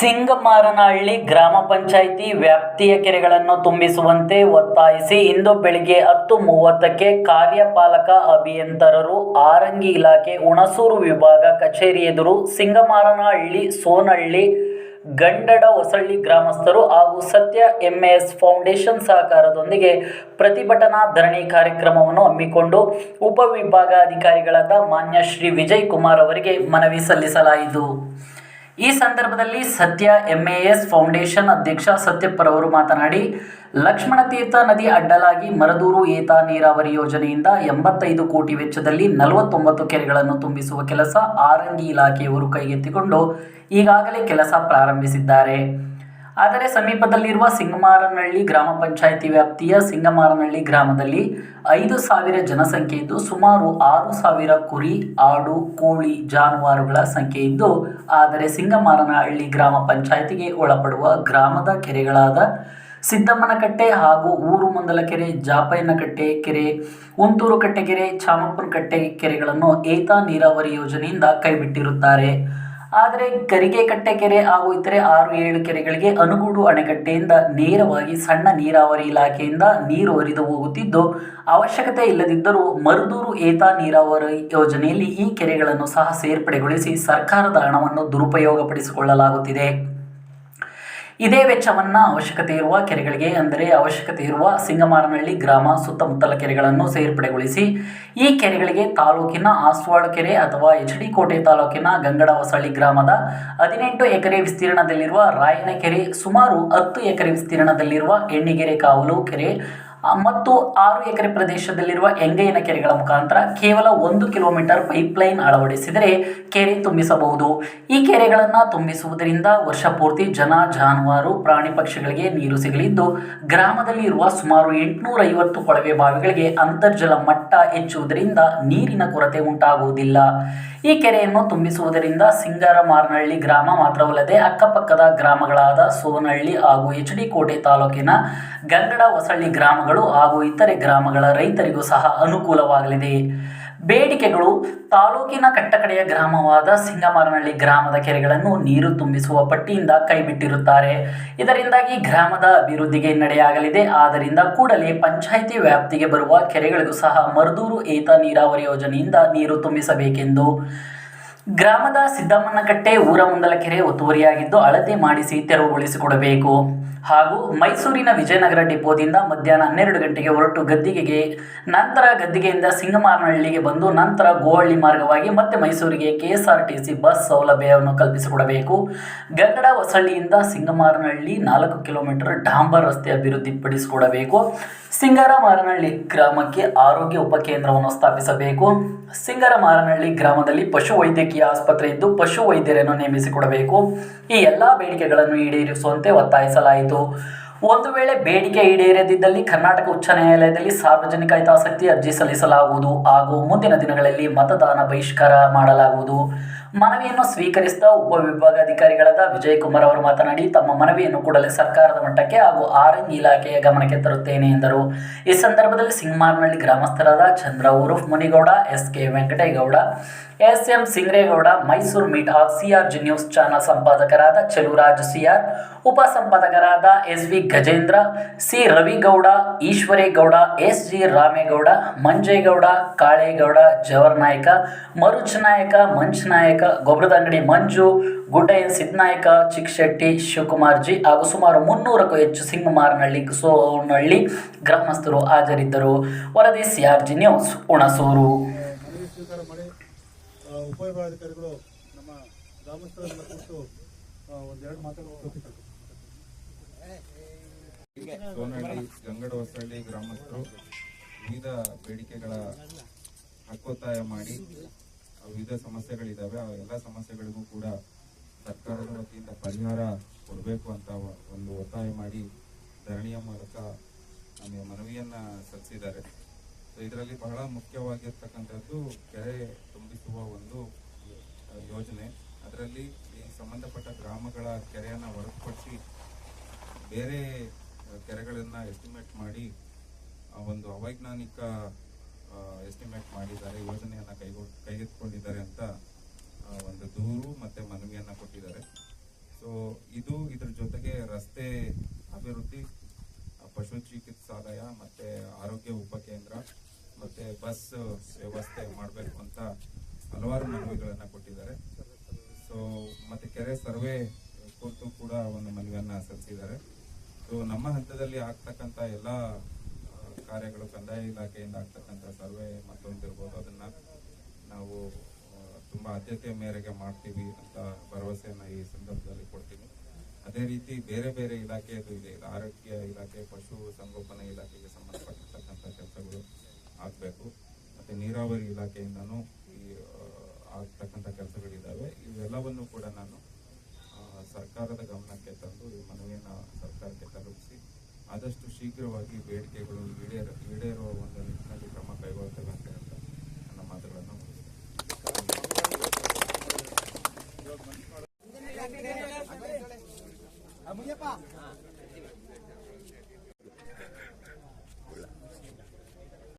ಸಿಂಗಮಾರನಹಳ್ಳಿ ಗ್ರಾಮ ಪಂಚಾಯಿತಿ ವ್ಯಾಪ್ತಿಯ ಕೆರೆಗಳನ್ನು ತುಂಬಿಸುವಂತೆ ಒತ್ತಾಯಿಸಿ ಇಂದು ಬೆಳಿಗ್ಗೆ ಹತ್ತು ಮೂವತ್ತಕ್ಕೆ ಕಾರ್ಯಪಾಲಕ ಅಭಿಯಂತರರು ಆರಂಗಿ ಇಲಾಖೆ ಹುಣಸೂರು ವಿಭಾಗ ಕಚೇರಿ ಎದುರು ಸಿಂಗಮಾರನಹಳ್ಳಿ ಸೋನಹಳ್ಳಿ ಗಂಡಡ ಹೊಸಳ್ಳಿ ಗ್ರಾಮಸ್ಥರು ಹಾಗೂ ಸತ್ಯ ಎಂಎಸ್ ಫೌಂಡೇಶನ್ ಸಹಕಾರದೊಂದಿಗೆ ಪ್ರತಿಭಟನಾ ಧರಣಿ ಕಾರ್ಯಕ್ರಮವನ್ನು ಹಮ್ಮಿಕೊಂಡು ಉಪವಿಭಾಗಾಧಿಕಾರಿಗಳಾದ ಮಾನ್ಯ ಶ್ರೀ ವಿಜಯ್ ಕುಮಾರ್ ಅವರಿಗೆ ಮನವಿ ಸಲ್ಲಿಸಲಾಯಿತು. ಈ ಸಂದರ್ಭದಲ್ಲಿ ಸತ್ಯ ಎಂಎಎಸ್ ಫೌಂಡೇಶನ್ ಅಧ್ಯಕ್ಷ ಸತ್ಯಪ್ಪರವರು ಮಾತನಾಡಿ, ಲಕ್ಷ್ಮಣ ತೀರ್ಥ ನದಿ ಅಡ್ಡಲಾಗಿ ಮರದೂರು ಏತ ನೀರಾವರಿ ಯೋಜನೆಯಿಂದ ಎಂಬತ್ತೈದು ಕೋಟಿ ವೆಚ್ಚದಲ್ಲಿ ನಲವತ್ತೊಂಬತ್ತು ಕೆರೆಗಳನ್ನು ತುಂಬಿಸುವ ಕೆಲಸ ಆರಂಗಿ ಇಲಾಖೆಯವರು ಕೈಗೆತ್ತಿಕೊಂಡು ಈಗಾಗಲೇ ಕೆಲಸ ಪ್ರಾರಂಭಿಸಿದ್ದಾರೆ. ಆದರೆ ಸಮೀಪದಲ್ಲಿರುವ ಸಿಂಗಮಾರನಹಳ್ಳಿ ಗ್ರಾಮ ಪಂಚಾಯಿತಿ ವ್ಯಾಪ್ತಿಯ ಸಿಂಗಮಾರನಹಳ್ಳಿ ಗ್ರಾಮದಲ್ಲಿ ಐದು ಸಾವಿರ ಜನಸಂಖ್ಯೆ ಇದ್ದು ಸುಮಾರು ಆರು ಸಾವಿರ ಕುರಿ, ಆಡು, ಕೋಳಿ, ಜಾನುವಾರುಗಳ ಸಂಖ್ಯೆ ಇದ್ದು ಆದರೆ ಸಿಂಗಮಾರನಹಳ್ಳಿ ಗ್ರಾಮ ಪಂಚಾಯಿತಿಗೆ ಒಳಪಡುವ ಗ್ರಾಮದ ಕೆರೆಗಳಾದ ಸಿದ್ದಮ್ಮನಕಟ್ಟೆ ಹಾಗೂ ಊರು ಮುಂದಲಕೆರೆ, ಜಾಪಯ್ಯನಕಟ್ಟೆ ಕೆರೆ, ಉಂತೂರು ಕಟ್ಟೆಕೆರೆ ಚಾಮಪ್ಪನಕಟ್ಟೆ ಕೆರೆಗಳನ್ನು ಏತ ನೀರಾವರಿ ಯೋಜನೆಯಿಂದ ಕೈಬಿಟ್ಟಿರುತ್ತಾರೆ. ಆದರೆ ಕರಿಗೆ ಕಟ್ಟೆ ಕೆರೆ ಹಾಗೂ ಇತರೆ ಆರು ಏಳು ಕೆರೆಗಳಿಗೆ ಅನುಗೂಡು ಅಣೆಕಟ್ಟೆಯಿಂದ ನೇರವಾಗಿ ಸಣ್ಣ ನೀರಾವರಿ ಇಲಾಖೆಯಿಂದ ನೀರು ಹರಿದು ಹೋಗುತ್ತಿದ್ದು, ಅವಶ್ಯಕತೆ ಇಲ್ಲದಿದ್ದರೂ ಮರುದೂರು ಏತ ನೀರಾವರಿ ಯೋಜನೆಯಲ್ಲಿ ಈ ಕೆರೆಗಳನ್ನು ಸಹ ಸೇರ್ಪಡೆಗೊಳಿಸಿ ಸರ್ಕಾರದ ಹಣವನ್ನು ದುರುಪಯೋಗಪಡಿಸಿಕೊಳ್ಳಲಾಗುತ್ತಿದೆ. ಇದೇ ವೆಚ್ಚವನ್ನು ಅವಶ್ಯಕತೆ ಇರುವ ಕೆರೆಗಳಿಗೆ ಅಂದರೆ ಅವಶ್ಯಕತೆ ಇರುವ ಸಿಂಗಮಾರನಹಳ್ಳಿ ಗ್ರಾಮ ಸುತ್ತಮುತ್ತಲ ಕೆರೆಗಳನ್ನು ಸೇರ್ಪಡೆಗೊಳಿಸಿ, ಈ ಕೆರೆಗಳಿಗೆ ತಾಲೂಕಿನ ಆಸ್ವಾಳು ಕೆರೆ ಅಥವಾ ಎಚ್ ಡಿ ಕೋಟೆ ತಾಲೂಕಿನ ಗಂಗಡ ಹೊಸಳ್ಳಿ ಗ್ರಾಮದ ಹದಿನೆಂಟು ಎಕರೆ ವಿಸ್ತೀರ್ಣದಲ್ಲಿರುವ ರಾಯನ ಕೆರೆ ಸುಮಾರು ಹತ್ತು ಎಕರೆ ವಿಸ್ತೀರ್ಣದಲ್ಲಿರುವ ಎಣ್ಣಿಗೆರೆ ಕಾವಲು ಕೆರೆ ಮತ್ತು ಆರು ಎಕರೆ ಪ್ರದೇಶದಲ್ಲಿರುವ ಎಂಗೈನ ಕೆರೆಗಳ ಮುಖಾಂತರ ಕೇವಲ ಒಂದು ಕಿಲೋಮೀಟರ್ ಪೈಪ್ಲೈನ್ ಅಳವಡಿಸಿದರೆ ಕೆರೆ ತುಂಬಿಸಬಹುದು. ಈ ಕೆರೆಗಳನ್ನು ತುಂಬಿಸುವುದರಿಂದ ವರ್ಷ ಪೂರ್ತಿ ಜನ, ಜಾನುವಾರು, ಪ್ರಾಣಿ ಪಕ್ಷಿಗಳಿಗೆ ನೀರು ಸಿಗಲಿದ್ದು ಗ್ರಾಮದಲ್ಲಿ ಇರುವ ಸುಮಾರು ಎಂಟುನೂರ ಐವತ್ತು ಕೊಳವೆ ಬಾವಿಗಳಿಗೆ ಅಂತರ್ಜಲ ಮಟ್ಟ ಹೆಚ್ಚುವುದರಿಂದ ನೀರಿನ ಕೊರತೆ ಉಂಟಾಗುವುದಿಲ್ಲ. ಈ ಕೆರೆಯನ್ನು ತುಂಬಿಸುವುದರಿಂದ ಸಿಂಗಾರಮಾರ್ನಹಳ್ಳಿ ಗ್ರಾಮ ಮಾತ್ರವಲ್ಲದೆ ಅಕ್ಕಪಕ್ಕದ ಗ್ರಾಮಗಳಾದ ಸೋನಹಳ್ಳಿ ಹಾಗೂ ಎಚ್ ಡಿ ಕೋಟೆ ತಾಲೂಕಿನ ಗಂಗಡ ಹೊಸಳ್ಳಿ ಗ್ರಾಮಗಳು ಹಾಗೂ ಇತರೆ ಗ್ರಾಮಗಳ ರೈತರಿಗೂ ಸಹ ಅನುಕೂಲವಾಗಲಿದೆ. ಬೇಡಿಕೆಗಳು ತಾಲೂಕಿನ ಕಟ್ಟಕಡೆಯ ಗ್ರಾಮವಾದ ಸಿಂಗಮಾರನಹಳ್ಳಿ ಗ್ರಾಮದ ಕೆರೆಗಳನ್ನು ನೀರು ತುಂಬಿಸುವ ಪಟ್ಟಿಯಿಂದ ಕೈಬಿಟ್ಟಿರುತ್ತಾರೆ. ಇದರಿಂದಾಗಿ ಗ್ರಾಮದ ಅಭಿವೃದ್ಧಿಗೆ ನಡೆಯಾಗಲಿದೆ. ಆದ್ದರಿಂದ ಕೂಡಲೇ ಪಂಚಾಯಿತಿ ವ್ಯಾಪ್ತಿಗೆ ಬರುವ ಕೆರೆಗಳಿಗೂ ಸಹ ಮರದೂರು ಏತ ನೀರಾವರಿ ಯೋಜನೆಯಿಂದ ನೀರು ತುಂಬಿಸಬೇಕೆಂದು ಗ್ರಾಮದ ಸಿದ್ದಮ್ಮನಕಟ್ಟೆ ಊರ ಮುಂದಲ ಕೆರೆ ಒತ್ತುವರಿಯಾಗಿದ್ದು ಅಳತೆ ಮಾಡಿಸಿ ತೆರವುಗೊಳಿಸಿಕೊಡಬೇಕು. ಹಾಗೂ ಮೈಸೂರಿನ ವಿಜಯನಗರ ಡಿಪೋದಿಂದ ಮಧ್ಯಾಹ್ನ ಹನ್ನೆರಡು ಗಂಟೆಗೆ ಹೊರಟು ಗದ್ದಿಗೆಗೆ, ನಂತರ ಗದ್ದಿಗೆಯಿಂದ ಸಿಂಗಮಾರನಹಳ್ಳಿಗೆ ಬಂದು ನಂತರ ಗೋಹಳ್ಳಿ ಮಾರ್ಗವಾಗಿ ಮತ್ತೆ ಮೈಸೂರಿಗೆ ಕೆ ಬಸ್ ಸೌಲಭ್ಯವನ್ನು ಕಲ್ಪಿಸಿಕೊಡಬೇಕು. ಗಂಗಡ ಹೊಸಳ್ಳಿಯಿಂದ ಸಿಂಗಮಾರನಹಳ್ಳಿ ನಾಲ್ಕು ಕಿಲೋಮೀಟರ್ ಡಾಂಬರ್ ರಸ್ತೆ ಅಭಿವೃದ್ಧಿಪಡಿಸಿಕೊಡಬೇಕು. ಸಿಂಗರಮಾರನಹಳ್ಳಿ ಗ್ರಾಮಕ್ಕೆ ಆರೋಗ್ಯ ಉಪಕೇಂದ್ರವನ್ನು ಸ್ಥಾಪಿಸಬೇಕು. ಸಿಂಗರಮಾರನಹಳ್ಳಿ ಗ್ರಾಮದಲ್ಲಿ ಪಶು ವೈದ್ಯಕೀಯ ಆಸ್ಪತ್ರೆ ಇದ್ದು ಪಶು ವೈದ್ಯರನ್ನು ನೇಮಿಸಿಕೊಡಬೇಕು. ಈ ಎಲ್ಲ ಬೇಡಿಕೆಗಳನ್ನು ಈಡೇರಿಸುವಂತೆ ಒತ್ತಾಯಿಸಲಾಯಿತು. ಒಂದು ವೇಳೆ ಬೇಡಿಕೆ ಈಡೇರದಿದ್ದಲ್ಲಿ ಕರ್ನಾಟಕ ಉಚ್ಚ ನ್ಯಾಯಾಲಯದಲ್ಲಿ ಸಾರ್ವಜನಿಕ ಹಿತಾಸಕ್ತಿ ಅರ್ಜಿ ಸಲ್ಲಿಸಲಾಗುವುದು ಹಾಗೂ ಮುಂದಿನ ದಿನಗಳಲ್ಲಿ ಮತದಾನ ಬಹಿಷ್ಕಾರ ಮಾಡಲಾಗುವುದು. ಮನವಿಯನ್ನು ಸ್ವೀಕರಿಸಿದ ಉಪವಿಭಾಗಾಧಿಕಾರಿಗಳಾದ ವಿಜಯ್ ಕುಮಾರ್ ಅವರು ಮಾತನಾಡಿ, ತಮ್ಮ ಮನವಿಯನ್ನು ಕೂಡಲೇ ಸರ್ಕಾರದ ಮಟ್ಟಕ್ಕೆ ಹಾಗೂ ಆರೆಂಜ್ ಇಲಾಖೆಯ ಗಮನಕ್ಕೆ ತರುತ್ತೇನೆ ಎಂದರು. ಈ ಸಂದರ್ಭದಲ್ಲಿ ಸಿಂಗ್ಮಾರ್ನಹಳ್ಳಿ ಗ್ರಾಮಸ್ಥರಾದ Chandra ಉರುಫ್ Munigowda S K Venkategowda S M Singregowda, Mysuru meet ಹಾಗೂ ಸಿಆರ್ಜಿ ನ್ಯೂಸ್ ಚಾನಲ್ ಸಂಪಾದಕರಾದ ಚಲುರಾಜ್ ಸಿಆರ್ ಉಪ ಸಂಪಾದಕರಾದ S V Gajendra, C Ravigowda, Eshwaregowda, S G Ramegowda, Manjegowda, Kalegowda Javar Nayaka Maruch Nayaka Munch ನಾಯಕ ಗೊಬ್ಬರದ ಅಂಗಡಿ ಮಂಜು ಗುಡ್ಡಯ್ಯ ಸಿದ್ನಾಯಕ ಚಿಕ್ಕಶೆಟ್ಟಿ ಶಿವಕುಮಾರ್ ಜಿ ಹಾಗೂ ಸುಮಾರು ಮುನ್ನೂರಕ್ಕೂ ಹೆಚ್ಚು ಸಿಂಗಮಾರನಹಳ್ಳಿ ಸೋನಹಳ್ಳಿ ಗ್ರಾಮಸ್ಥರು ಹಾಜರಿದ್ದರು. ವರದಿ ಸಿಆರ್ಜಿ ನ್ಯೂಸ್, ಹುಣಸೂರು ಮನವಿ ಸ್ವೀಕಾರ ಮಾಡಿ ಆ, ಉಪವಿಭಾಗಾಧಿಕಾರಿಗಳು ನಮ್ಮ ಗ್ರಾಮಸ್ಥರನ್ನ ಕುರಿತು ಒಂದೆರಡು ಮಾತುಗಳು ಸೋನಹಳ್ಳಿ ಗಂಗಡ ಹೊಸಳ್ಳಿ ಗ್ರಾಮಸ್ಥರು ವಿವಿಧ ಬೇಡಿಕೆಗಳ ಹಕ್ಕೊತ್ತಾಯ ಮಾಡಿ ವಿವಿಧ ಸಮಸ್ಯೆಗಳಿದ್ದಾವೆ. ಆ ಎಲ್ಲ ಸಮಸ್ಯೆಗಳಿಗೂ ಕೂಡ ಸರ್ಕಾರದ ವತಿಯಿಂದ ಪರಿಹಾರ ಕೊಡಬೇಕು ಅಂತ ಒಂದು ಒತ್ತಾಯ ಮಾಡಿ ಧರಣಿಯ ಮೂಲಕ ನಮಗೆ ಮನವಿಯನ್ನು ಸಲ್ಲಿಸಿದ್ದಾರೆ. ಇದರಲ್ಲಿ ಬಹಳ ಮುಖ್ಯವಾಗಿರ್ತಕ್ಕಂಥದ್ದು ಕೆರೆ ತುಂಬಿಸುವ ಒಂದು ಯೋಜನೆ. ಅದರಲ್ಲಿ ಈ ಸಂಬಂಧಪಟ್ಟ ಗ್ರಾಮಗಳ ಕೆರೆಯನ್ನು ಹೊರತುಪಡಿಸಿ ಬೇರೆ ಕೆರೆಗಳನ್ನು ಎಸ್ಟಿಮೇಟ್ ಮಾಡಿ ಒಂದು ಅವೈಜ್ಞಾನಿಕ ಎಸ್ಟಿಮೇಟ್ ಮಾಡಿದ್ದಾರೆ, ಯೋಜನೆಯನ್ನು ಕೈಗೊ, ಕೈಗೆತ್ತಿಕೊಂಡಿದ್ದಾರೆ ಅಂತ ಒಂದು ದೂರು ಮತ್ತು ಮನವಿಯನ್ನು ಕೊಟ್ಟಿದ್ದಾರೆ. ಸೊ ಇದು ಇದ್ರ ಜೊತೆಗೆ ರಸ್ತೆ ಅಭಿವೃದ್ಧಿ ಪಶು ಚಿಕಿತ್ಸಾಲಯ ಮತ್ತು ಆರೋಗ್ಯ ಉಪಕೇಂದ್ರ ಮತ್ತೆ ಬಸ್ ವ್ಯವಸ್ಥೆ ಮಾಡಬೇಕು ಅಂತ ಹಲವಾರು ಮನವಿಗಳನ್ನ ಕೊಟ್ಟಿದ್ದಾರೆ. ಸೊ ಮತ್ತೆ ಕೆರೆ ಸರ್ವೆ ಕುರಿತು ಕೂಡ ಒಂದು ಮನವಿಯನ್ನ ಸಲ್ಲಿಸಿದ್ದಾರೆ. ಸೊ ನಮ್ಮ ಹಂತದಲ್ಲಿ ಆಗ್ತಕ್ಕಂತ ಎಲ್ಲ ಕಾರ್ಯಗಳು ಕಂದಾಯ ಇಲಾಖೆಯಿಂದ ಆಗ್ತಕ್ಕಂತ ಸರ್ವೆ ಮತ್ತೊಂದಿರ್ಬೋದು ಅದನ್ನ ನಾವು ತುಂಬಾ ಆದ್ಯತೆಯ ಮೇರೆಗೆ ಮಾಡ್ತೀವಿ ಅಂತ ಭರವಸೆಯನ್ನ ಈ ಸಂದರ್ಭದಲ್ಲಿ ಕೊಡ್ತೀನಿ ಅದೇ ರೀತಿ ಬೇರೆ ಬೇರೆ ಇಲಾಖೆಯದು ಇದೆ. ಆರೋಗ್ಯ ಇಲಾಖೆ, ಪಶು ಸಂಗೋಪನಾ ಇಲಾಖೆಗೆ ಸಂಬಂಧಪಟ್ಟಿರ್ತಕ್ಕಂಥ ಕೆಲಸಗಳು. ಆಗಬೇಕು. ಮತ್ತೆ ನೀರಾವರಿ ಇಲಾಖೆಯಿಂದನೂ ಈ ಆಗ್ತಕ್ಕಂಥ ಕೆಲಸಗಳಿದ್ದಾವೆ ಇವೆಲ್ಲವನ್ನು ಕೂಡ ನಾನು ಸರ್ಕಾರದ ಗಮನಕ್ಕೆ ತಂದು ಈ ಮನವಿಯನ್ನ ಸರ್ಕಾರಕ್ಕೆ ತಲುಪಿಸಿ ಆದಷ್ಟು ಶೀಘ್ರವಾಗಿ ಬೇಡಿಕೆಗಳು ಈಡೇರ, ಈಡೇರುವ ಒಂದು ನಿಟ್ಟಿನಲ್ಲಿ ಕ್ರಮ ಕೈಗೊಳ್ತೇವೆ ಅಂತ ನನ್ನ ಮಾತುಗಳನ್ನು